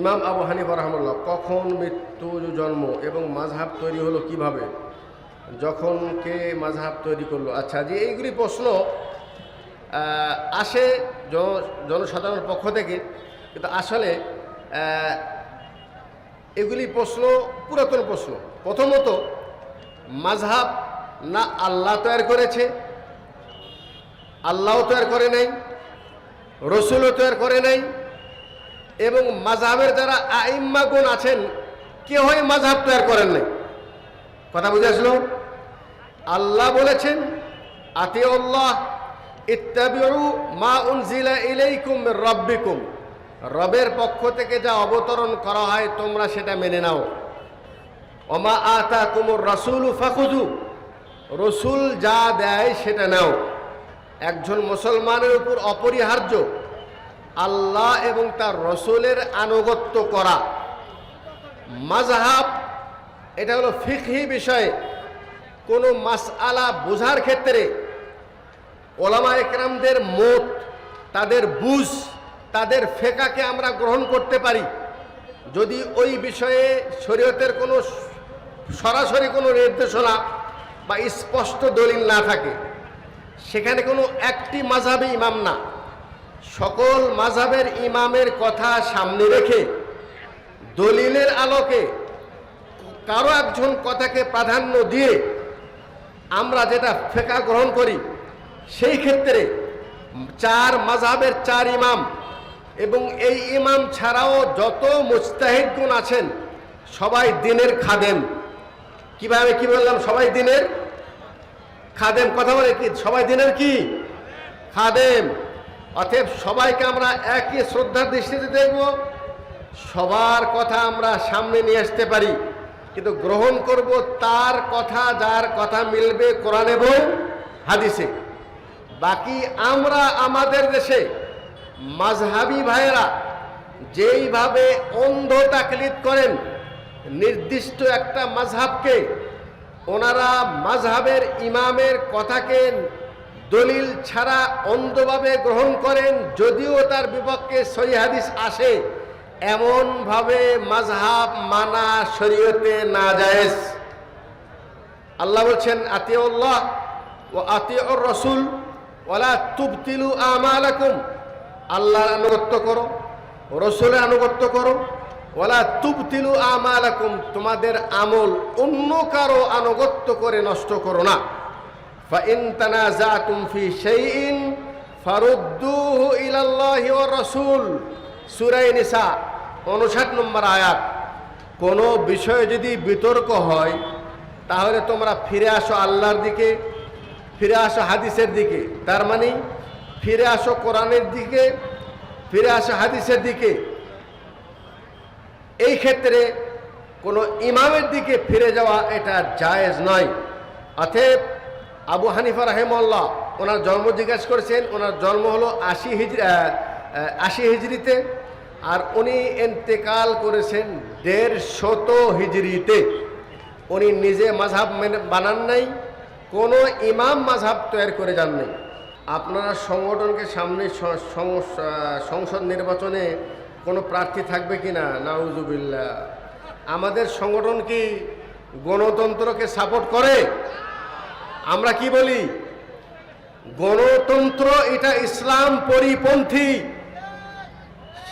ইমাম আবু হানিফা রহমুল্লাহ কখন মৃত্যু জন্ম এবং মাঝহাব তৈরি হলো কীভাবে? যখন কে মাঝহাব তৈরি করল? আচ্ছা যে এইগুলি প্রশ্ন আসে জনসাধারণের পক্ষ থেকে, কিন্তু আসলে এগুলি প্রশ্ন, পুরাতন প্রশ্ন। প্রথমত মাঝহাব না আল্লাহ তৈরি করেছে? আল্লাহও তৈরি করে নাই? রসুলও তৈরি করে নাই? এবং মাঝহাবের যারা আইম্মাগুন আছেন কেউই মাঝহাব তৈরি করেন নাই। কথা বুঝে আসলো? আল্লাহ বলেছেন, আতিউল্লাহ, ইত্তাবিউ মা উনজিলা ইলাইকুম রাব্বিকুম। রবের পক্ষ থেকে যা অবতরণ করা হয়, তোমরা সেটা মেনে নাও। ওমা আতা কুমুর রাসুল ফাকুজু রসুল যা দেয় সেটা নাও। একজন মুসলমানের উপর অপরিহার্য আল্লাহ এবং তার রসুলের আনুগত্য করা। মাযহাব, এটা হলো ফিকহি বিষয়ে। কোনো মাসআলা বোঝার ক্ষেত্রে ওলামা একরামদের মত, তাদের বুঝ, তাদের ফেকাকে আমরা গ্রহণ করতে পারি। যদি ওই বিষয়ে শরীয়তের কোনো সরাসরি কোনো নির্দেশনা বা স্পষ্ট দলিল না থাকে, সেখানে কোনো একটি মাঝাবি ইমাম না। সকল মাঝাবের ইমামের কথা সামনে রেখে, দলিলের আলোকে কারও একজন কথাকে প্রাধান্য দিয়ে আমরা যেটা ফেকা গ্রহণ করি, সেই ক্ষেত্রে চার মাঝাবের চার ইমাম এবং এই ইমাম ছাড়াও যত মুস্তাহিদগুন আছেন, সবাই দিনের খাদেম। কীভাবে কি বললাম? সবাই দিনের খাদেম। কথা বলে কি? সবাই দিনের কি? খাদেম। অতএব সবাইকে আমরা একই শ্রদ্ধার দৃষ্টিতে দেখব। সবার কথা আমরা সামনে নিয়ে আসতে পারি, কিন্তু গ্রহণ করব তার কথা, যার কথা মিলবে কোরআন এবং হাদিসে। বাকি আমরা আমাদের দেশে মাঝহাবি ভাইয়েরা যেইভাবে অন্ধ তাকলিদ করেন, নির্দিষ্ট একটা মাঝহাবকে ওনারা মাঝহাবের ইমামের কথাকে দলিল ছাড়া অন্ধভাবে গ্রহণ করেন যদিও তার বিপক্ষে সহি হাদিস আসে, এমনভাবে মাঝহাব মানা শরীয়তে না জায়েজ আল্লাহ বলছেন, আতিউল্লাহ ও আতিউর রসুল ওলা তুবতিলু আমালাকুম। আল্লাহর আনুগত্য করো, রসুলের আনুগত্য করো ওলা তুবতিলু আমালাকুম। তোমাদের আমল অন্য কারও আনুগত্য করে নষ্ট করো না। ফাইন তানাজাতুম ফি শাইইন ফারুদ্দুহু ইলাল্লাহি ওয়ার রাসূল সূরা নিসা 59 নম্বর আয়াত। কোনো বিষয়ে যদি বিতর্ক হয়, তাহলে তোমরা ফিরে আসো আল্লাহর দিকে, ফিরে আসো হাদিসের দিকে। তার মানে ফিরে আসো কোরআনের দিকে, ফিরে আসো হাদিসের দিকে। এই ক্ষেত্রে কোনো ইমামের দিকে ফিরে যাওয়া এটা জায়েজ নয়। অতএব আবু হানিফা রাহেমল্লাহ ওনার জন্ম জিজ্ঞাসা করেছেন, ওনার জন্ম হলো আশি হিজড়ি আশি হিজড়িতে আর উনি এন্তেকাল করেছেন দেড় শত হিজড়িতে উনি নিজে মাঝহাব মেনে বানান নাই, কোনো ইমাম মাঝহাব তৈরি করে যান নাই। আপনারা সংগঠনকে সামনে সংসদ নির্বাচনে কোনো প্রার্থী থাকবে কি না নাউজুবিল্লা আমাদের সংগঠন কি গণতন্ত্রকে সাপোর্ট করে? আমরা কি বলি? গণতন্ত্র এটা ইসলাম পরিপন্থী।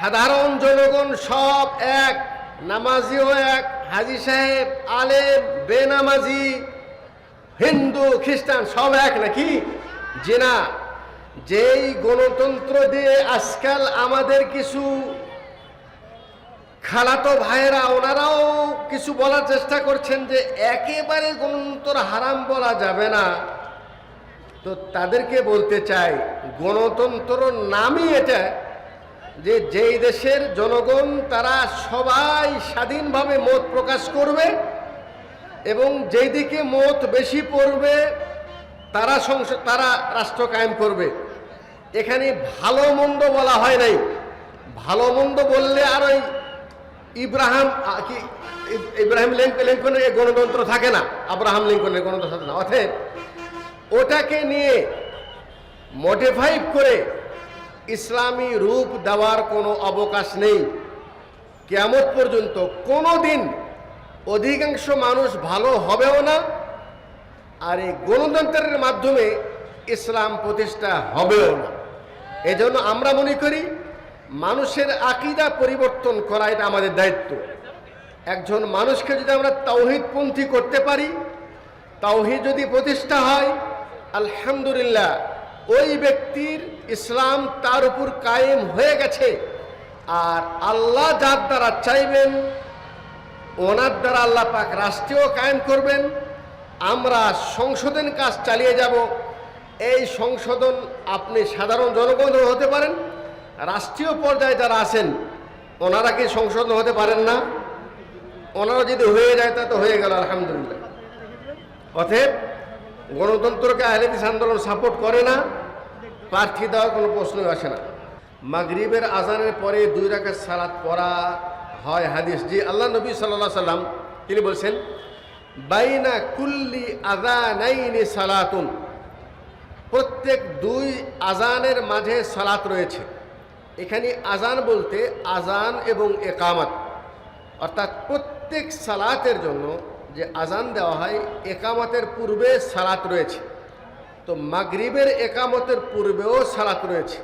সাধারণ জনগণ সব এক, নামাজিও এক, হাজি সাহেব, আলেম, বেনামাজি, হিন্দু, খ্রিস্টান সব এক নাকি? যে না, যেই গণতন্ত্র দিয়ে আজকাল আমাদের কিছু খালাতো ভাইয়েরা, ওনারাও কিছু বলার চেষ্টা করছেন যে একেবারে গণতন্ত্র হারাম বলা যাবে না। তো তাদেরকে বলতে চাই, গণতন্ত্র নামই এটা যে যেই দেশের জনগণ, তারা সবাই স্বাধীনভাবে মত প্রকাশ করবে এবং যেই দিকে মত বেশি পড়বে, তারা সংসদ তারা রাষ্ট্র কায়েম করবে। এখানে ভালো মন্দ বলা হয় নাই। ভালো মন্দ বললে আর ওই ইব্রাহিম কি ইব্রাহিম লিঙ্ক, লিঙ্কনের গণতন্ত্র থাকে না, আব্রাহাম লিঙ্কনের গণতন্ত্র থাকে না। অতএব ওটাকে নিয়ে মডিফাই করে ইসলামী রূপ দেওয়ার কোনো অবকাশ নেই। কেয়ামত পর্যন্ত কোনো দিন অধিকাংশ মানুষ ভালো হবেও না, আর এই গণতন্ত্রের মাধ্যমে ইসলাম প্রতিষ্ঠা হবেও না। এজন্য আমরা মনে করি মানুষের আকিদা পরিবর্তন করা এটা আমাদের দায়িত্ব। একজন মানুষকে যদি আমরা তাওহিদপন্থী করতে পারি তাওহিদ যদি প্রতিষ্ঠা হয়, আলহামদুলিল্লাহ, ওই ব্যক্তির ইসলাম তার উপর কায়েম হয়ে গেছে। আর আল্লাহ যার দ্বারা চাইবেন, ওনার দ্বারা আল্লাহ পাক রাষ্ট্রীয় কায়েম করবেন। আমরা সংশোধন কাজ চালিয়ে যাব। এই সংশোধন আপনি সাধারণ জনগণ হতে পারেন রাষ্ট্রীয় পর্যায়ে যারা আছেন, ওনারা কি সংশোধন হতে পারেন না? ওনারা যদি হয়ে যায়, তা তো হয়ে গেল, আলহামদুলিল্লাহ। অতএব গণতন্ত্রকে আহলেদিস আন্দোলন সাপোর্ট করে না, প্রার্থী দেওয়ার কোনো প্রশ্নই আসে না। মাগরিবের আজানের পরে দুই রাকাত সালাত পড়া হয় হাদিস। জি, আল্লাহ নবী সাল্লাহ সাল্লাম তিনি বলছেন, বাইনা কুল্লি আজানাইনি সালাতুন। প্রত্যেক দুই আজানের মাঝে সালাত রয়েছে। এখানে আজান বলতে আজান এবং একামত। অর্থাৎ প্রত্যেক সালাতের জন্য যে আজান দেওয়া হয়, একামতের পূর্বে সালাত রয়েছে। তো মাগরিবের একামতের পূর্বেও সালাত রয়েছে।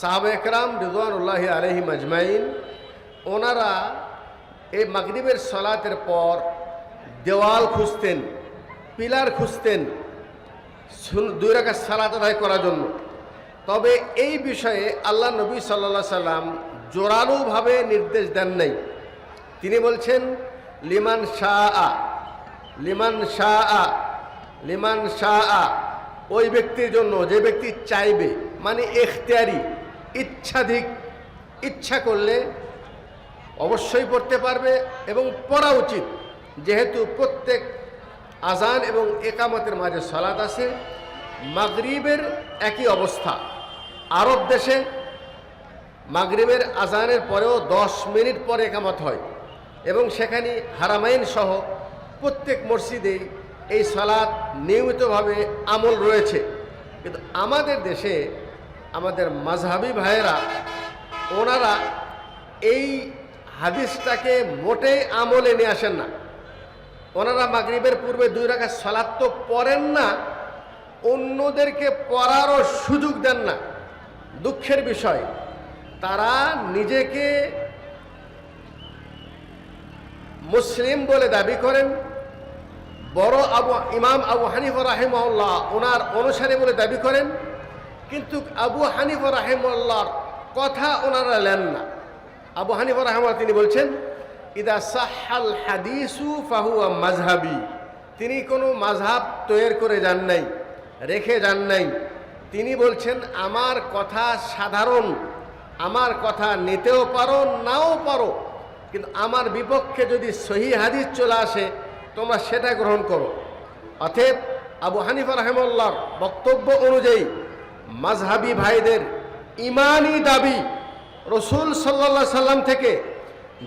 সাহাব একরাম রিজওয়ানুল্লাহ আলহি মাজমাইন, ওনারা এই মাগরিবের সালাতের পর দেওয়াল খুঁজতেন, পিলার খুঁজতেন দুই রাখা সালাত আদায় করার জন্য। তবে এই বিষয়ে আল্লাহ নবী সাল্লা সাল্লাম জোরালোভাবে নির্দেশ দেন নাই। তিনি বলছেন, লিমান শাহ আ লিমান শাহ আ লিমান শাহ আ ওই ব্যক্তির জন্য যে ব্যক্তি চাইবে মানে এখতিয়ারি, ইচ্ছাধিক, ইচ্ছা করলে অবশ্যই পড়তে পারবে এবং পড়া উচিত। যেহেতু প্রত্যেক আজান এবং একামতের মাঝে সালাদ আছে মাগরিবের একই অবস্থা। আরব দেশে মাগরিবের আজানের পরেও দশ মিনিট পরে একামত হয় এবং সেখানে হারামাইন সহ প্রত্যেক মসজিদেই এই সালাদ নিয়মিতভাবে আমল রয়েছে। কিন্তু আমাদের দেশে আমাদের মাঝহাবি ভাইয়েরা, ওনারা এই হাদিসটাকে মোটেই আমলে নিয়ে আসেন না। ওনারা মাগরিবের পূর্বে দুই রাখা সালাদ তো পড়েন না অন্যদেরকে পড়ারও সুযোগ দেন না। দুঃখের বিষয়, তারা নিজেকে মুসলিম বলে দাবি করেন। বড় আবু, ইমাম আবু হানিফ রাহিমউল্লাহ ওনার অনুসারী বলে দাবি করেন। কিন্তু আবু হানিফ রাহিমউল্লাহর কথা ওনারা নেন না। আবু হানিফ রাহমা তিনি বলছেন, ইদা সাহাল হাদিসু ফাহুয়া মাঝহাবি তিনি কোনো মাঝহাব তৈরি করে যান নাই। রেখে যান নাই। তিনি বলছেন, আমার কথা সাধারণ, আমার কথা নিতেও পারো, নাও পারো। কিন্তু আমার বিপক্ষে যদি সহি হাদিস চলে আসে, তোমরা সেটা গ্রহণ করো। অতএব আবু হানিফা রহমল্লার বক্তব্য অনুযায়ী মাঝহাবি ভাইদের ইমানি দাবি রসুল সাল্লা সাল্লাম থেকে,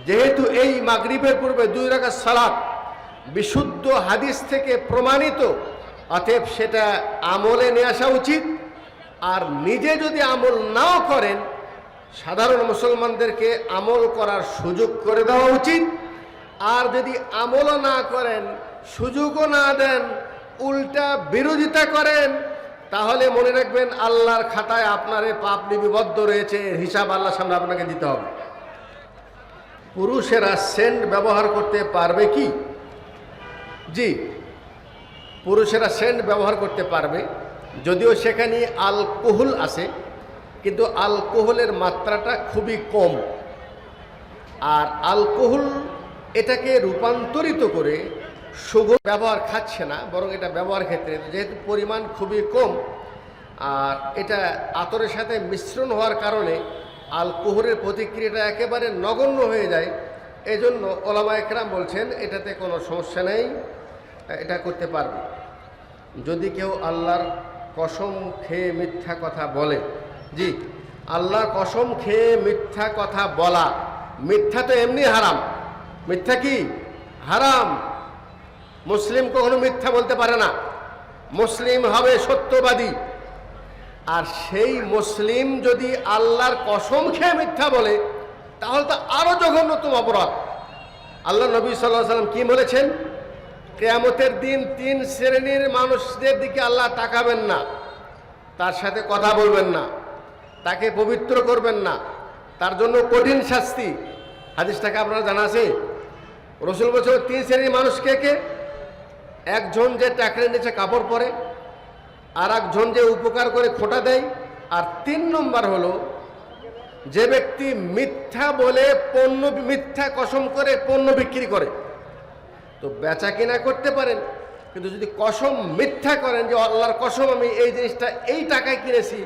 যেহেতু এই মাগরিবের পূর্বে দুই রাখা সালাত বিশুদ্ধ হাদিস থেকে প্রমাণিত অতএব সেটা আমলে নিয়ে আসা উচিত। আর নিজে যদি আমল নাও করেন, সাধারণ মুসলমানদেরকে আমল করার সুযোগ করে দেওয়া উচিত। আর যদি আমলও না করেন, সুযোগও না দেন, উল্টা বিরোধিতা করেন, তাহলে মনে রাখবেন আল্লাহর খাতায় আপনার পাপ লিপিবদ্ধ রয়েছে হিসাব আল্লাহর সামনে আপনাকে দিতে হবে। পুরুষেরা সেন্ট ব্যবহার করতে পারবে কি? জি। পুরুষেরা সেন্ট ব্যবহার করতে পারবে। যদিও সেখানে আলকোহল আছে, কিন্তু আলকোহলের মাত্রাটা খুবই কম। আর আলকোহল এটাকে রূপান্তরিত করে সুগন্ধ ব্যবহার খাচ্ছে না, বরং এটা ব্যবহার ক্ষেত্রে। যেহেতু পরিমাণ খুবই কম, আর এটা আতরের সাথে মিশ্রণ হওয়ার কারণে আলকোহলের প্রতিক্রিয়াটা একেবারে নগণ্য হয়ে যায়। এজন্য ওলামা একরাম বলছেন, এটাতে কোনো সমস্যা নেই। এটা করতে পারবে। যদি কেউ আল্লাহর কসম খেয়ে মিথ্যা কথা বলে, জি, আল্লাহর কসম খেয়ে মিথ্যা কথা বলা, মিথ্যা তো এমনি হারাম। মিথ্যা কি? হারাম। মুসলিম কখনো মিথ্যা বলতে পারে না। মুসলিম হবে সত্যবাদী। আর সেই মুসলিম যদি আল্লাহর কসম খেয়ে মিথ্যা বলে, তাহলে তো আরও জঘন্যতম অপরাধ। আল্লাহ নবী সাল্লাহ সাল্লাম কি বলেছেন? কেয়ামতের দিন তিন শ্রেণির মানুষদের দিকে আল্লাহ তাকাবেন না। তার সাথে কথা বলবেন না। তাকে পবিত্র করবেন না। তার জন্য কঠিন শাস্তি। হাদিসটাকে আপনারা জানা আছে? রসুল বছর তিন শ্রেণির মানুষ কে কে? একজন যে টাকরে নিচে কাপড় পরে আর একজন যে উপকার করে খোটা দেয়, আর তিন নম্বর হলো, যে ব্যক্তি মিথ্যা বলে পণ্য, মিথ্যা কসম করে পণ্য বিক্রি করে। তো বেচা কিনা করতে পারেন। কিন্তু যদি কসম মিথ্যা করেন যে আল্লাহর কসম আমি এই জিনিসটা এই টাকায় কিনেছি,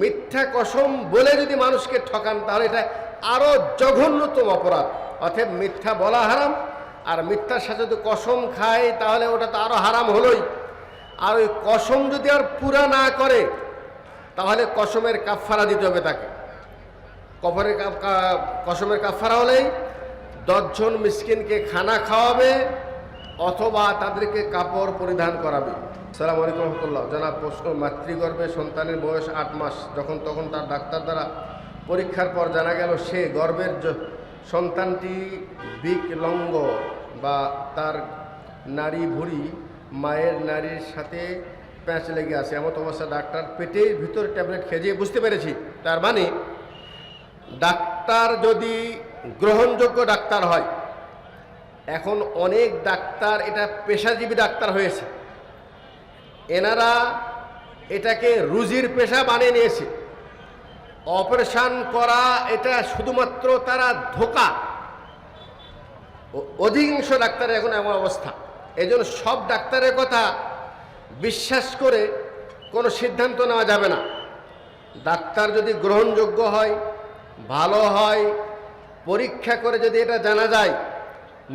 মিথ্যা কসম বলে যদি মানুষকে ঠকান, তাহলে এটা আরও জঘন্যতম অপরাধ। অতএব মিথ্যা বলা হারাম, আর মিথ্যার সাথে যদি কসম খায় তাহলে ওটা তো আরও হারাম হলোই। আর ওই কসম যদি আর পুরা না করে, তাহলে কসমের কাফারা দিতে হবে তাকে। কফরের কসমের কাফারা হলেই দশজন মিসকিনকে খানা খাওয়াবে অথবা তাদেরকে কাপড় পরিধান করাবে। সালাম আলাইকুম রহমতুল্লাহ। জানা প্রশ্ন, মাতৃগর্ভে সন্তানের বয়স আট মাস। যখন তখন তার ডাক্তার দ্বারা পরীক্ষার পর জানা গেল সে গর্ভের সন্তানটি বিকলঙ্গ বা তার নারী ভুঁড়ি মায়ের নারীর সাথে প্যাঁচ লেগে আছে। এমন অবস্থা ডাক্তার পেটের ভিতরে ট্যাবলেট খেয়ে বুঝতে পেরেছি। তার মানে ডাক্তার যদি গ্রহণযোগ্য ডাক্তার হয় এখন অনেক ডাক্তার, এটা পেশাজীবী ডাক্তার হয়েছে। এনারা এটাকে রুজির পেশা বানিয়ে নিয়েছে। অপারেশন করা, এটা শুধুমাত্র তারা ধোকা। অধিকাংশ ডাক্তারের এখন এমন অবস্থা। এই সব ডাক্তারের কথা বিশ্বাস করে কোনো সিদ্ধান্ত নেওয়া যাবে না। ডাক্তার যদি গ্রহণযোগ্য হয়, ভালো হয়, পরীক্ষা করে যদি এটা জানা যায়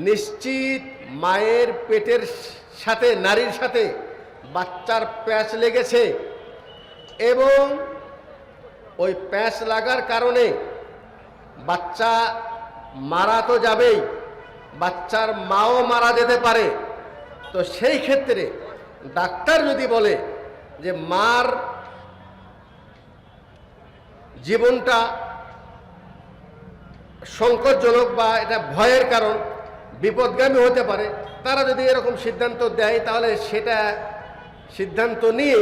নিশ্চিত মায়ের পেটের সাথে, নারীর সাথে বাচ্চার প্যাঁচ লেগেছে এবং ওই প্যাঁচ লাগার কারণে বাচ্চা মারা তো যাবেই, বাচ্চার মাও মারা যেতে পারে। তো সেই ক্ষেত্রে ডাক্তার যদি বলে যে মার জীবনটা সংকটজনক বা এটা ভয়ের কারণ বিপদগামী হতে পারে। তারা যদি এরকম সিদ্ধান্ত দেয়, তাহলে সেটা সিদ্ধান্ত নিয়ে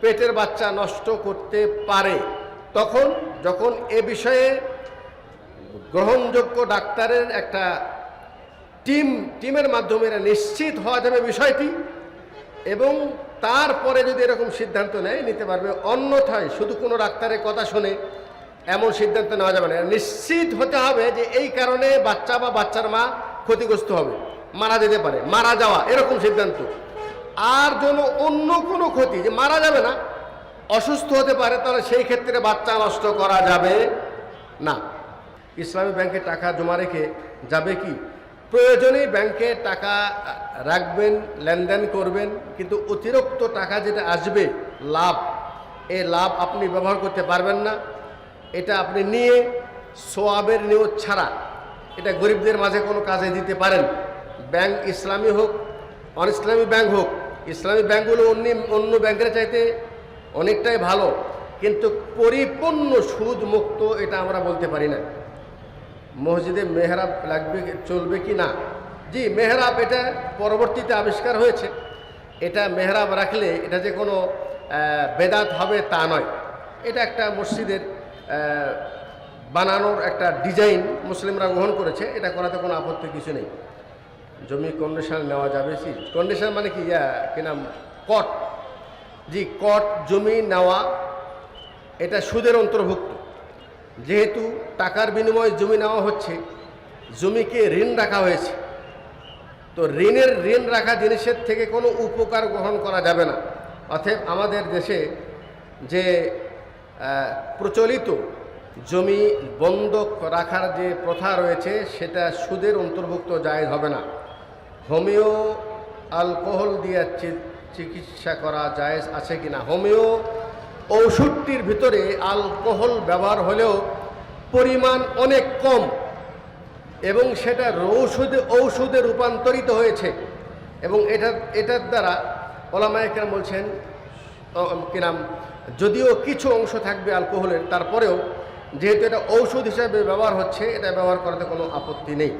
পেটের বাচ্চা নষ্ট করতে পারে। তখন যখন এ বিষয়ে গ্রহণযোগ্য ডাক্তারের একটা টিম, টিমের মাধ্যমে নিশ্চিত হওয়া যাবে বিষয়টি, এবং তারপরে যদি এরকম সিদ্ধান্ত নেয়, নিতে পারবে। অন্যথায় শুধু কোনো ডাক্তারের কথা শুনে এমন সিদ্ধান্ত নেওয়া যাবে না। নিশ্চিত হতে হবে যে এই কারণে বাচ্চা বা বাচ্চার মা ক্ষতিগ্রস্ত হবে, মারা যেতে পারে, মারা যাওয়া, এরকম সিদ্ধান্ত। আর যেন অন্য কোনো ক্ষতি, যে মারা যাবে না, অসুস্থ হতে পারে, তাহলে সেই ক্ষেত্রে বাচ্চা নষ্ট করা যাবে না। ইসলামী ব্যাংকে টাকা জমা রেখে যাবে কি? প্রয়োজনে ব্যাংকে টাকা রাখবেন, লেনদেন করবেন, কিন্তু অতিরিক্ত টাকা যেটা আসবে, লাভ এই লাভ আপনি ব্যবহার করতে পারবেন না। এটা আপনি নিয়ে সোয়াবের নিয়োগ ছাড়া এটা গরিবদের মাঝে কোনো কাজে দিতে পারেন। ব্যাংক ইসলামী হোক অন ইসলামী ব্যাংক হোক, ইসলামী ব্যাংকগুলো অন্য অন্য ব্যাংকের চাইতে অনেকটাই ভালো। কিন্তু পরিপূর্ণ সুদ মুক্ত এটা আমরা বলতে পারি না। মসজিদে মেহরাব লাগবে, চলবে কি না? জি, মেহরাব এটা পরবর্তীতে আবিষ্কার হয়েছে। এটা মেহরাব রাখলে এটা যে কোনো বেদাত হবে তা নয়। এটা একটা মসজিদের বানানোর একটা ডিজাইন মুসলিমরা গ্রহণ করেছে, এটা করাতে কোনো আপত্তি কিছু নেই। জমি কন্ডিশন নেওয়া যাবে কি কন্ডিশন মানে কি? ইয়া, কি নাম? কট জি কট জমি, নেওয়া, এটা সুদের অন্তর্ভুক্ত। যেহেতু টাকার বিনিময়ে জমি নেওয়া হচ্ছে, জমিকে ঋণ রাখা হয়েছে, তো ঋণের ঋণ রাখা জিনিসের থেকে কোনো উপকার গ্রহণ করা যাবে না। অতএব আমাদের দেশে যে প্রচলিত জমি বন্ধক রাখার যে প্রথা রয়েছে, সেটা সুদের অন্তর্ভুক্ত জায়জ হবে না। হোমিও অ্যালকোহল দিয়ে চিকিৎসা করা জায়েজ আছে কি না হোমিও ঔষধটির ভিতরে অ্যালকোহল ব্যবহার হলেও পরিমাণ অনেক কম এবং সেটা ঔষধে ঔষধে রূপান্তরিত হয়েছে এবং এটা, এটার দ্বারা ওলামায়করা বলছেন কি নাম? যদিও কিছু অংশ থাকবে অ্যালকোহলের, তারপরেও যেহেতু এটা ঔষধ হিসাবে ব্যবহার হচ্ছে এটা ব্যবহার করাতে কোনো আপত্তি নেই।